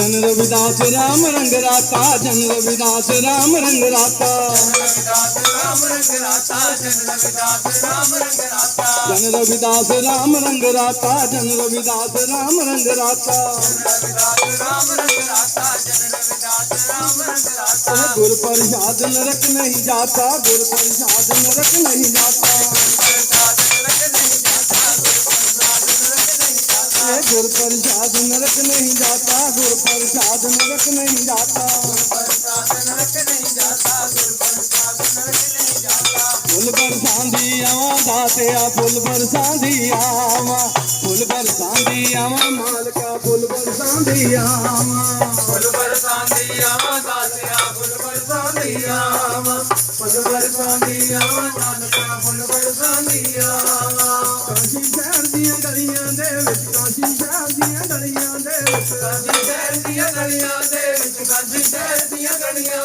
जन रविदास राम रंग राता जन रविदास राम रंग राता जन रविदास राम रंग राता जन रविदास राम रंग राता अरे गुर प्रसाद नरक नहीं जाता, गुर प्रसाद नरक नहीं जाता। अरे गुर प्रसाद नरक नहीं जाता, गुर प्रसाद नरक नहीं जाता। ਬਰਸਾਂਦੀ ਆਵਾਂ ਦਾਤਿਆ ਫੁੱਲ ਬਰਸਾਂਦੀ ਆਵਾਂ ਫੁੱਲ ਬਰਸਾਂਦੀ ਆਵਾਂ ਮਾਲਕਾ ਫੁੱਲ ਬਰਸਾਂਦੀ ਆਵਾਂ ਫੁੱਲ ਬਰਸਾਂਦੀ ਆਵਾਂ ਦਾਤਿਆ ਫੁੱਲ ਬਰਸਾਂਦੀ ਆਵਾਂ ਫੁੱਲ ਬਰਸਾਂਦੀ ਆਵਾਂ ਨਾਨਕਾ ਫੁੱਲ ਬਰਸਾਂਦੀ ਆਵਾਂ ਕਾਸ਼ੀ ਸ਼ਹਿਰ ਦੀਆਂ ਗਲੀਆਂ ਦੇ ਵਿੱਚ, ਕਾਸ਼ੀ ਸ਼ਹਿਰ ਦੀਆਂ ਗਲੀਆਂ ਦੇ ਵਿੱਚ ਕਾਜੀ ਸ਼ਹਿਰ ਦੀਆਂ ਗਲੀਆਂ ਦੇ ਵਿੱਚ ਕਾਜੀ ਸ਼ਹਿਰ ਦੀਆਂ ਗਲੀਆਂ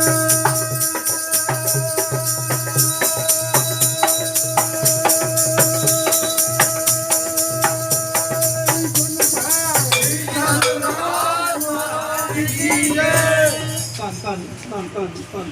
ਬਰਸਾਂਦੀ ਆਵਾਂ ਧੰਨ ਧੰਨ ਧੰਨ ਧੰਨ ਧੰਨ।